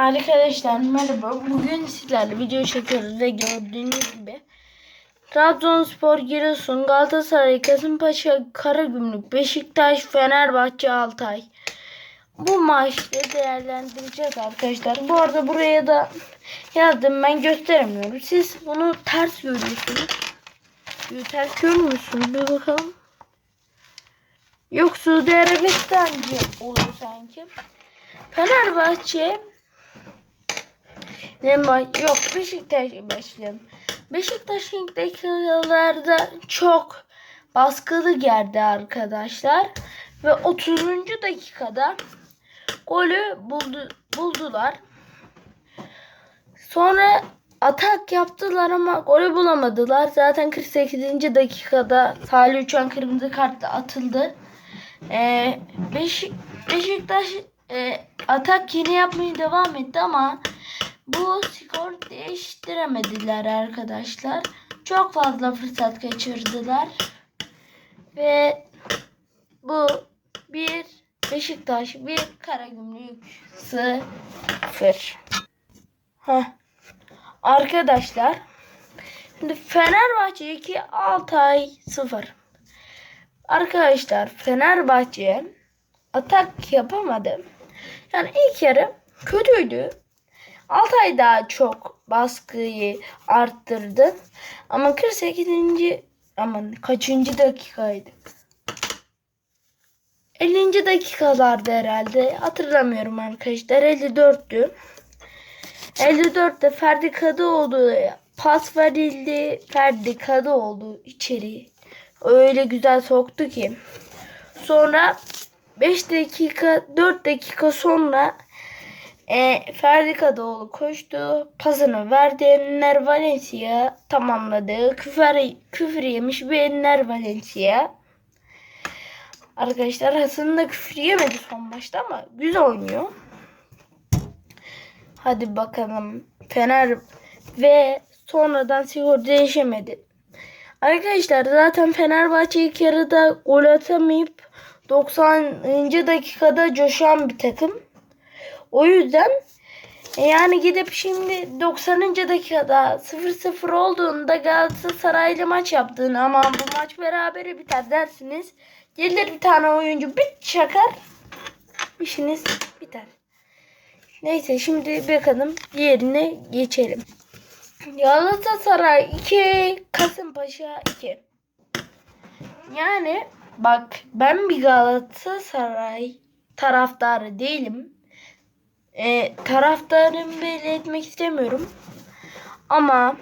Arkadaşlar merhaba. Bugün sizlerle video çekiyoruz ve gördüğünüz gibi Trabzonspor, Giresun, Galatasaray, Kasımpaşa, Karagümrük, Beşiktaş, Fenerbahçe, Altay. Bu maçta değerlendireceğiz arkadaşlar. Bu arada buraya da yazdım ben gösteremiyorum. Siz bunu ters görüyorsunuz. Yo, Ters görmüyorsunuz. Bir bakalım. Yok Suudi Arabistan'cı olur sanki. Fenerbahçe ne yok Beşiktaş başlayalım. Beşiktaş'ın ilk dakikalarda çok baskılı geldi arkadaşlar. Ve 30. dakikada golü buldu, buldular. Sonra atak yaptılar ama golü bulamadılar. Zaten 48. dakikada Salih Uçan kırmızı kartla atıldı. Ee, Beşik, Beşiktaş e, atak yeni yapmaya devam etti ama bu skor değiştiremediler arkadaşlar. Çok fazla fırsat kaçırdılar. Ve bu bir Beşiktaş bir Karagümrük sıfır. Heh. Arkadaşlar şimdi Fenerbahçe 2 Altay 0. Arkadaşlar Fenerbahçe atak yapamadı. Yani ilk yarı kötüydü. Altay daha çok baskıyı arttırdı. Ama 48. aman kaçıncı dakikaydı? 50. dakikalarda herhalde. Hatırlamıyorum arkadaşlar. 54'tü. 54'te Ferdi Kadıoğlu pas verildi. Ferdi Kadıoğlu içeri öyle güzel soktu ki. Sonra 5 dakika 4 dakika sonra e, Ferdi Kadıoğlu koştu. Pasını verdi. Enner Valencia tamamladı. Küfür, küfür yemiş bir Enner Valencia. Arkadaşlar aslında küfür yemedi son maçta ama güzel oynuyor. Hadi bakalım. Fener ve sonradan skor değişemedi. Arkadaşlar zaten Fenerbahçe ilk yarıda gol atamayıp 90. dakikada coşan bir takım. O yüzden e, yani gidip şimdi 90. dakikada 0-0 olduğunda Galatasaray'la maç yaptığını ama bu maç berabere biter dersiniz. Gelir bir tane oyuncu bir çakar işiniz biter. Neyse şimdi bakalım diğerine geçelim. Galatasaray 2, Kasımpaşa 2. Yani bak ben bir Galatasaray taraftarı değilim. E, taraftarımı belli etmek istemiyorum. Ama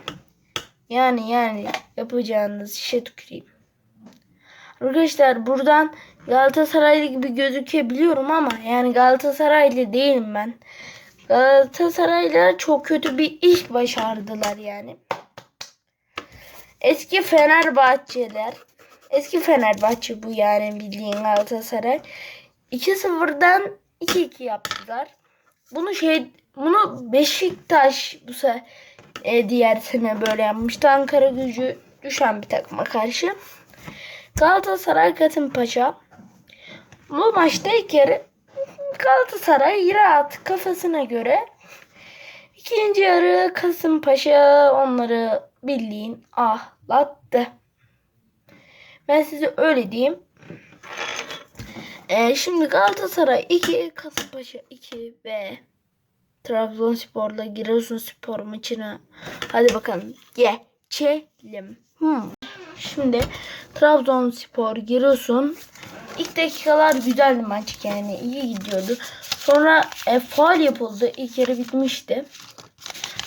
yani yani yapacağınız işe tüküreyim. Arkadaşlar buradan Galatasaraylı gibi gözükebiliyorum ama yani Galatasaraylı değilim ben. Galatasaraylılar çok kötü bir iş başardılar yani. Eski Fenerbahçeler, eski Fenerbahçe bu yani bildiğin Galatasaray. 2-0'dan 2-2 yaptılar. Bunu şey bunu Beşiktaş bu sefer e, diğer sene böyle yapmıştı. Ankara gücü düşen bir takıma karşı. Galatasaray Kasımpaşa. Bu maçta ilk yarı Galatasaray rahat kafasına göre. İkinci yarı Kasımpaşa onları bildiğin ahlattı. Ben size öyle diyeyim. Ee, şimdi Galatasaray 2, Kasımpaşa 2 ve Trabzonspor'la Giresunspor maçına hadi bakalım geçelim. Hmm. Şimdi Trabzonspor, Giresun ilk dakikalar güzeldi maç yani iyi gidiyordu. Sonra e, faal yapıldı. İlk yarı bitmişti.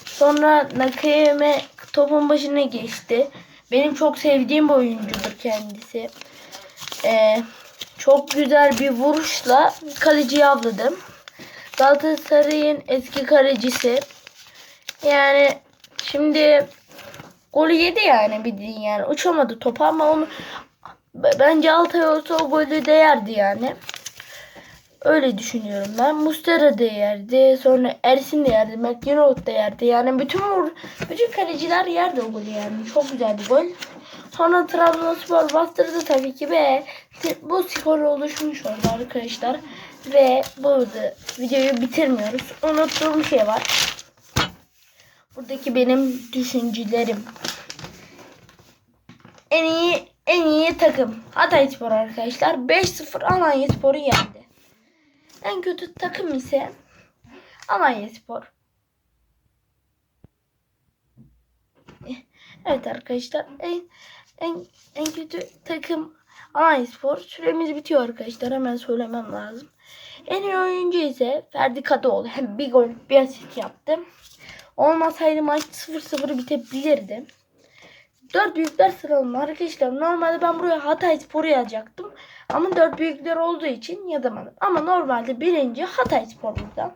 Sonra Nakayeme topun başına geçti. Benim çok sevdiğim bir oyuncudur kendisi. E, çok güzel bir vuruşla kaleciyi avladı. Galatasaray'ın eski kalecisi. Yani şimdi golü yedi yani bildiğin yani. Uçamadı topa ama onu bence Altay olsa o golü değerdi yani. Öyle düşünüyorum ben. Mustera da yerdi. Sonra Ersin de yerdi. McGinroth da yerdi. Yani bütün bütün kaleciler yerdi o golü yani. Çok güzel gol. Sonra Trabzonspor bastırdı tabii ki ve bu skor oluşmuş oldu arkadaşlar. Ve burada videoyu bitirmiyoruz. Unuttuğum şey var. Buradaki benim düşüncelerim. En iyi en iyi takım Hatayspor arkadaşlar 5-0 Alanyaspor'u yendi. En kötü takım ise Alanyaspor. Evet arkadaşlar en en en kötü takım Alanyaspor. Süremiz bitiyor arkadaşlar. Hemen söylemem lazım. En iyi oyuncu ise Ferdi Kadıoğlu. Hem bir gol bir asist yaptı. Olmasaydı maç 0-0 bitebilirdi. Dört büyükler sıralama arkadaşlar. Normalde ben buraya Hatay Spor'u yazacaktım. Ama dört büyükler olduğu için yazamadım. Ama normalde birinci Hatay Spor burada.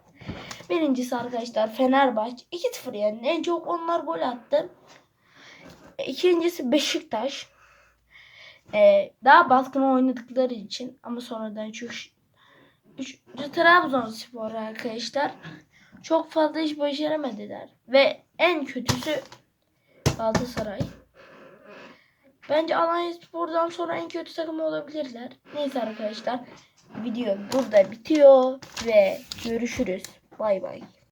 Birincisi arkadaşlar Fenerbahçe. 2-0 yani. En çok onlar gol attı. İkincisi Beşiktaş. Ee, daha baskın oynadıkları için ama sonradan çöküş. Üçüncü Trabzonspor arkadaşlar. Çok fazla iş başaramadılar. Ve en kötüsü Galatasaray. Bence Alanya Spor'dan sonra en kötü takım olabilirler. Neyse arkadaşlar. Video burada bitiyor ve görüşürüz. Bay bay.